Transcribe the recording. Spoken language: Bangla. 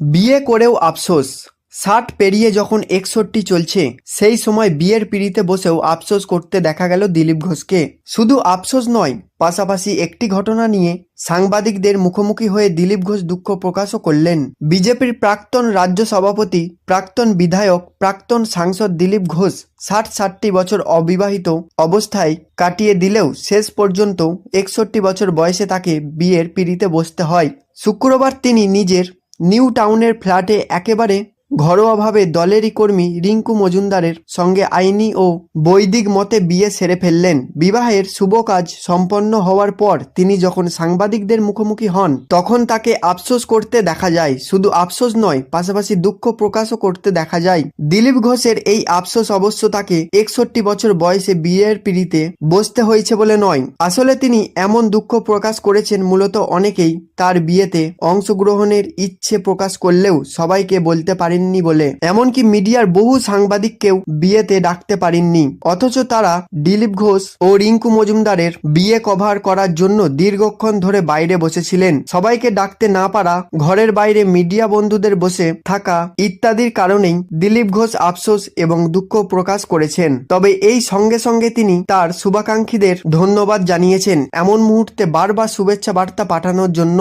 বিয়ে করেও আফসোস। ষাট পেরিয়ে যখন একষট্টি চলছে, সেই সময় বিয়ের পিড়িতে বসেও আফসোস করতে দেখা গেল দিলীপ ঘোষকে। শুধু আফসোস নয়, পাশাপাশি একটি ঘটনা নিয়ে সাংবাদিকদের মুখোমুখি হয়ে দিলীপ ঘোষ দুঃখ প্রকাশও করলেন। বিজেপির প্রাক্তন রাজ্য সভাপতি, প্রাক্তন বিধায়ক, প্রাক্তন সাংসদ দিলীপ ঘোষ ষাট ষাটটি বছর অবিবাহিত অবস্থায় কাটিয়ে দিলেও শেষ পর্যন্ত একষট্টি বছর বয়সে তাকে বিয়ের পিড়িতে বসতে হয়। শুক্রবার তিনি নিজের নিউ টাউনের ফ্ল্যাটে একেবারে ঘরোয়াভাবে দলেরই কর্মী রিঙ্কু মজুমদারের সঙ্গে আইনি ও বৈদিক মতে বিয়ে সেরে ফেললেন। বিবাহের শুভ কাজ সম্পন্ন হওয়ার পর তিনি যখন সাংবাদিকদের মুখোমুখি হন, তখন তাকে আফসোস করতে দেখা যায়। শুধু আফসোস নয়, পাশাপাশি দুঃখ প্রকাশও করতে দেখা যায়। দিলীপ ঘোষের এই আফসোস অবশ্য তাকে একষট্টি বছর বয়সে বিয়ের পিড়িতে বসতে হয়েছে বলে নয়। আসলে তিনি এমন দুঃখ প্রকাশ করেছেন মূলত অনেকেই তার বিয়েতে অংশগ্রহণের ইচ্ছে প্রকাশ করলেও সবাইকে বলতে পারেননি বলে। এমনকি মিডিয়ার বহু সাংবাদিককেও বিয়েতে ডাকতে পারেননি। অথচ তারা দিলীপ ঘোষ ও রিঙ্কু মজুমদারের বিয়ে কভার করার জন্য দীর্ঘক্ষণ ধরে বাইরে বসেছিলেন। সবাইকে ডাকতে না পারা, ঘরের বাইরে মিডিয়া বন্ধুদের বসে থাকা ইত্যাদির কারণেই দিলীপ ঘোষ আফসোস এবং দুঃখ প্রকাশ করেছেন। তবে এই সঙ্গে সঙ্গে তিনি তার শুভাকাঙ্ক্ষীদের ধন্যবাদ জানিয়েছেন। এমন মুহূর্তে বারবার শুভেচ্ছা বার্তা পাঠানোর জন্য